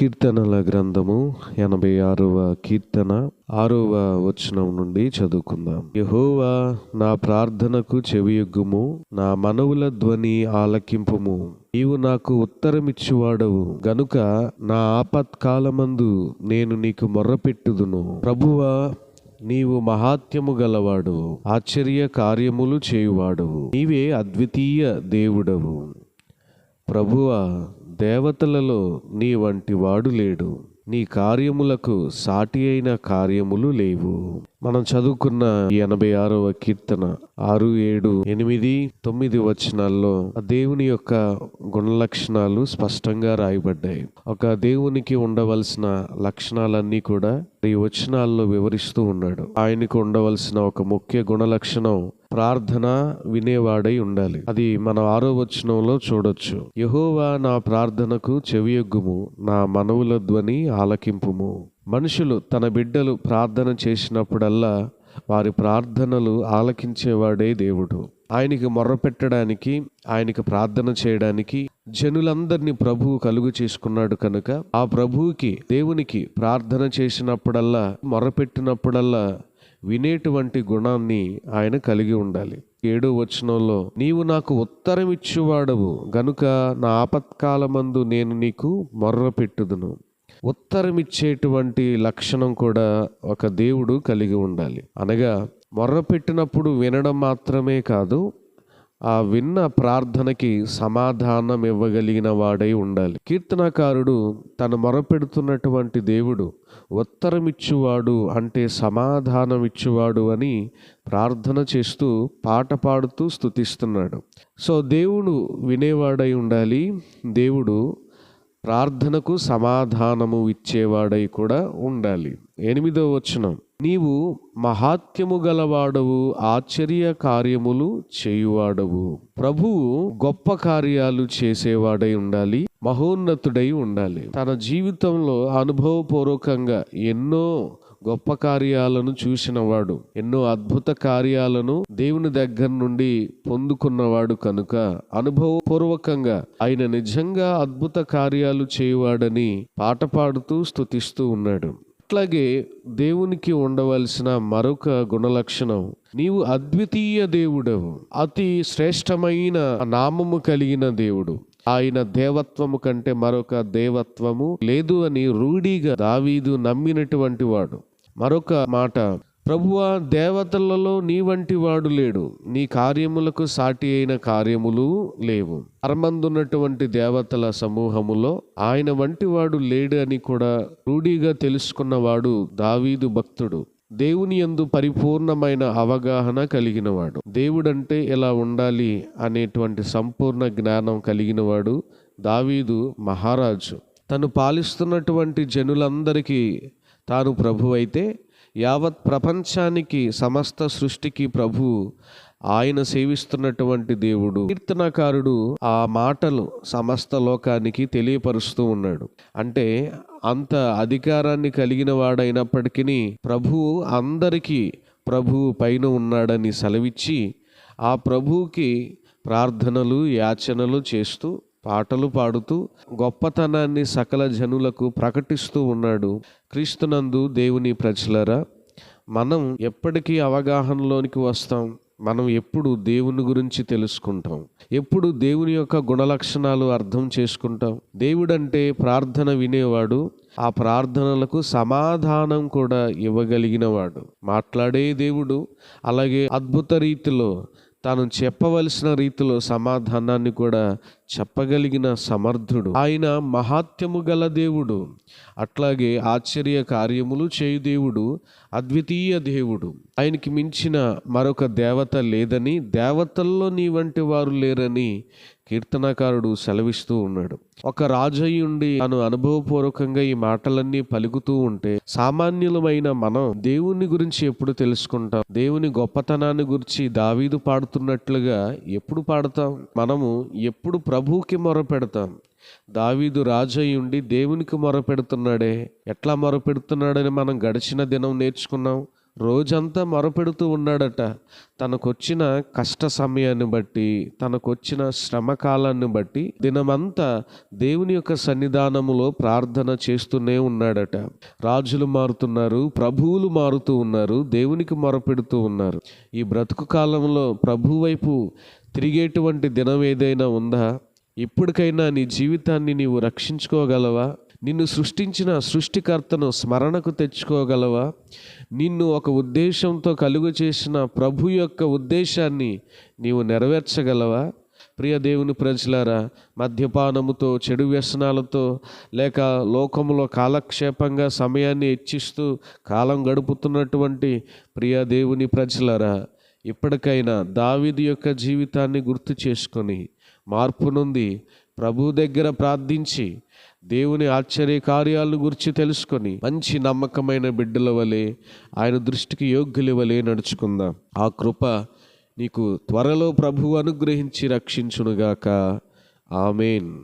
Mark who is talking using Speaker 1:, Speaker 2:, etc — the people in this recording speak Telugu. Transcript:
Speaker 1: కీర్తనల గ్రంథము ఎనభై ఆరవ కీర్తన ఆరవ వచనం నుండి చదువుకుందాం. యహోవా నా ప్రార్థనకు చెవియొగ్గుము నా మనవుల ధ్వని ఆలకింపుము. నీవు నాకు ఉత్తరమిచ్చువాడవు. గనుక నా ఆపత్కాలమందు నేను నీకు మొర్రపెట్టుదును. ప్రభువా నీవు మహాత్యము గలవాడు. ఆశ్చర్య కార్యములు చేయువాడవు. నీవే అద్వితీయ దేవుడవు. ప్రభువా దేవతలలో నీ వంటి వాడు లేడు. నీ కార్యములకు సాటి అయిన కార్యములు లేవు. మనం చదువుకున్న ఈ ఎనభై ఆరవ కీర్తన ఆరు ఏడు ఎనిమిది తొమ్మిది వచనాల్లో ఆ దేవుని యొక్క గుణలక్షణాలు స్పష్టంగా రాయబడ్డాయి. ఒక దేవునికి ఉండవలసిన లక్షణాలన్నీ కూడా ఈ వచనాల్లో వివరిస్తూ ఉన్నాడు. ఆయనకు ఉండవలసిన ఒక ముఖ్య గుణలక్షణం ప్రార్థన వినేవాడై ఉండాలి. అది మన ఆరో వచనంలో చూడొచ్చు. యహోవా నా ప్రార్థనకు చెవియొగ్గుము నా మనవుల ధ్వని ఆలకింపుము. మనుషులు తన బిడ్డలు ప్రార్థన చేసినప్పుడల్లా వారి ప్రార్థనలు ఆలకించేవాడే దేవుడు. ఆయనకి మొర్రపెట్టడానికి ఆయనకి ప్రార్థన చేయడానికి జనులందరినీ ప్రభువు కలుగు చేసుకున్నాడు కనుక ఆ ప్రభువుకి దేవునికి ప్రార్థన చేసినప్పుడల్లా మొరపెట్టినప్పుడల్లా వినేటువంటి గుణాన్ని ఆయన కలిగి ఉండాలి. ఏడో వచనంలో నీవు నాకు ఉత్తరం ఇచ్చువాడవు గనుక నా ఆపత్కాలమందు నేను నీకు మొర్ర పెట్టుదును ఉత్తరం ఇచ్చేటువంటి లక్షణం కూడా ఒక దేవుడు కలిగి ఉండాలి. అనగా మొర్ర పెట్టినప్పుడు వినడం మాత్రమే కాదు ఆ విన్న ప్రార్థనకి సమాధానం ఇవ్వగలిగిన వాడై ఉండాలి. కీర్తనకారుడు తను మొరపెడుతున్నటువంటి దేవుడు ఉత్తరమిచ్చువాడు అంటే సమాధానం ఇచ్చువాడు అని ప్రార్థన చేస్తూ పాట పాడుతూ స్థుతిస్తున్నాడు సో దేవుడు వినేవాడై ఉండాలి. దేవుడు ప్రార్థనకు సమాధానము ఇచ్చేవాడై కూడా ఉండాలి. ఎనిమిదో వచనం. నీవు మహాత్యము గలవాడవు ఆశ్చర్య కార్యములు చేయువాడవు. ప్రభువు గొప్ప కార్యాలు చేసేవాడై ఉండాలి మహోన్నతుడై ఉండాలి. తన జీవితంలో అనుభవపూర్వకంగా ఎన్నో గొప్ప కార్యాలను చూసినవాడు ఎన్నో అద్భుత కార్యాలను దేవుని దగ్గర నుండి పొందుకున్నవాడు కనుక అనుభవపూర్వకంగా ఆయన నిజంగా అద్భుత కార్యాలు చేయువాడని పాట పాడుతూ స్తుతిస్తూ ఉన్నాడు. అట్లాగే దేవునికి ఉండవలసిన మరొక గుణలక్షణం నీవు అద్వితీయ దేవుడవు అతి శ్రేష్టమైన నామము కలిగిన దేవుడు. ఆయన దేవత్వము కంటే మరొక దేవత్వము లేదు అని రూఢీగా దావీదు నమ్మినటువంటి వాడు. మరొక మాట. ప్రభువా దేవతలలో నీ వంటి వాడు లేడు. నీ కార్యములకు సాటి అయిన కార్యములు లేవు. అరమందున్నటువంటి దేవతల సమూహములో ఆయన వంటి వాడు లేడు అని కూడా రూఢీగా తెలుసుకున్నవాడు దావీదు భక్తుడు. దేవుని యందు పరిపూర్ణమైన అవగాహన కలిగినవాడు. దేవుడంటే ఎలా ఉండాలి అనేటువంటి సంపూర్ణ జ్ఞానం కలిగినవాడు దావీదు మహారాజు. తను పాలిస్తున్నటువంటి జనులందరికీ తాను ప్రభు అయితే యావత్ ప్రపంచానికి సమస్త సృష్టికి ప్రభు ఆయన సేవిస్తున్నటువంటి దేవుడు. కీర్తనకారుడు ఆ మాటలు సమస్త లోకానికి తెలియపరుస్తూ ఉన్నాడు. అంటే అంత అధికారాన్ని కలిగిన వాడైనప్పటికీ ప్రభువు అందరికీ ప్రభువు పైన ఉన్నాడని సెలవిచ్చి ఆ ప్రభువుకి ప్రార్థనలు యాచనలు చేస్తూ పాటలు పాడుతూ గొప్పతనాన్ని సకల జనులకు ప్రకటిస్తూ ఉన్నాడు క్రీస్తునందు దేవుని ప్రజలరా మనం ఎప్పటికీ అవగాహనలోనికి వస్తాం. మనం ఎప్పుడు దేవుని గురించి తెలుసుకుంటాం. ఎప్పుడు దేవుని యొక్క గుణలక్షణాలు అర్థం చేసుకుంటాం. దేవుడంటే ప్రార్థన వినేవాడు ఆ ప్రార్థనలకు సమాధానం కూడా ఇవ్వగలిగినవాడు. మాట్లాడే దేవుడు అలాగే అద్భుత రీతిలో తాను చెప్పవలసిన రీతిలో సమాధానాన్ని కూడా చెప్పగలిగిన సమర్థుడు. ఆయన మహాత్యము గల దేవుడు. అట్లాగే ఆశ్చర్య కార్యములు చేయు దేవుడు అద్వితీయ దేవుడు. ఆయనకి మించిన మరొక దేవత లేదని దేవతల్లో నీ వంటి వారు లేరని కీర్తనకారుడు సెలవిస్తూ ఉన్నాడు. ఒక రాజయ్యుండి తాను అనుభవపూర్వకంగా ఈ మాటలన్నీ పలుకుతూ ఉంటే సామాన్యులమైన మనం దేవుని గురించి ఎప్పుడు తెలుసుకుంటాం? దేవుని గొప్పతనాన్ని గురించి దావీదు పాడుతున్నట్లుగా ఎప్పుడు పాడతాం? మనము ఎప్పుడు ప్రభువుకి మొర పెడతాం? దావీదు రాజయ్య ఉండి దేవునికి మొరపెడుతున్నాడే ఎట్లా మొరపెడుతున్నాడని మనం గడిచిన దినం నేర్చుకున్నాం? రోజంతా మొరపెడుతూ ఉన్నాడట. తనకొచ్చిన కష్ట సమయాన్ని బట్టి తనకొచ్చిన శ్రమ కాలాన్ని బట్టి దినమంతా దేవుని యొక్క సన్నిధానములో ప్రార్థన చేస్తూనే ఉన్నాడట. రాజులు మారుతున్నారు ప్రభువులు మారుతూ ఉన్నారు దేవునికి మొరపెడుతూ ఉన్నారు. ఈ బ్రతుకు కాలంలో ప్రభు వైపు తిరిగేటువంటి దినం ఏదైనా ఉందా? ఇప్పటికైనా నీ జీవితాన్ని నీవు రక్షించుకోగలవా? నిన్ను సృష్టించిన సృష్టికర్తను స్మరణకు తెచ్చుకోగలవా? నిన్ను ఒక ఉద్దేశంతో కలుగు చేసిన ప్రభు యొక్క ఉద్దేశాన్ని నీవు నెరవేర్చగలవా? ప్రియ దేవుని ప్రజలారా మద్యపానముతో చెడు వ్యసనాలతో లేక లోకములో కాలక్షేపంగా సమయాన్ని హెచ్చిస్తూ కాలం గడుపుతున్నటువంటి ప్రియ దేవుని ప్రజలారా ఇప్పటికైనా దావిది యొక్క జీవితాన్ని గుర్తు చేసుకొని మార్పు నుండి ప్రభు దగ్గర ప్రార్థించి దేవుని ఆశ్చర్య కార్యాలను గురించి తెలుసుకొని మంచి నమ్మకమైన బిడ్డల వలె ఆయన దృష్టికి యోగ్యుల వలె నడుచుకుందాం. ఆ కృప నీకు త్వరలో ప్రభువు అనుగ్రహించి రక్షించునుగాక. ఆమెన్.